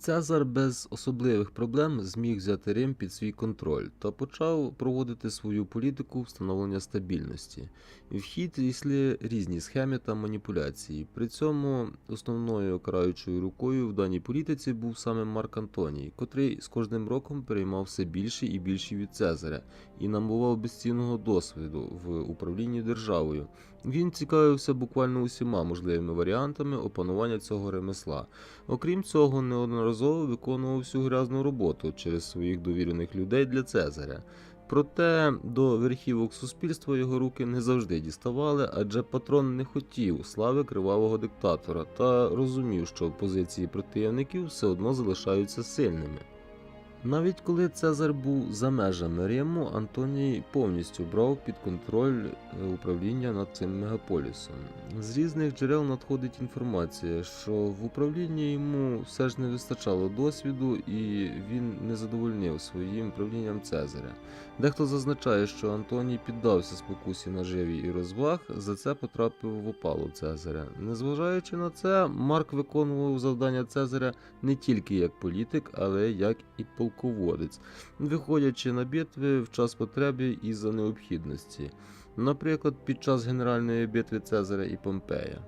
Цезар без особливих проблем зміг взяти Рим під свій контроль та почав проводити свою політику встановлення стабільності. В хід йшли різні схеми та маніпуляції. При цьому основною караючою рукою в даній політиці був саме Марк Антоній, котрий з кожним роком переймав все більше і більше від Цезаря і набував безцінного досвіду в управлінні державою. Він цікавився буквально усіма можливими варіантами опанування цього ремесла. Окрім цього, неодноразово виконував всю грязну роботу через своїх довірених людей для Цезаря. Проте до верхівок суспільства його руки не завжди діставали, адже патрон не хотів слави кривавого диктатора та розумів, що позиції противників все одно залишаються сильними. Навіть коли Цезар був за межами Риму, Антоній повністю брав під контроль е, управління над цим мегаполісом. З різних джерел надходить інформація, що в управлінні йому все ж не вистачало досвіду і він не задовольнив своїм правлінням Цезаря. Дехто зазначає, що Антоній піддався спокусі наживі і розваг, за це потрапив в опалу Цезаря. Незважаючи на це, Марк виконував завдання Цезаря не тільки як політик, але як і полководець, виходячи на битви в час потреби і за необхідності, наприклад, під час генеральної битви Цезаря і Помпея.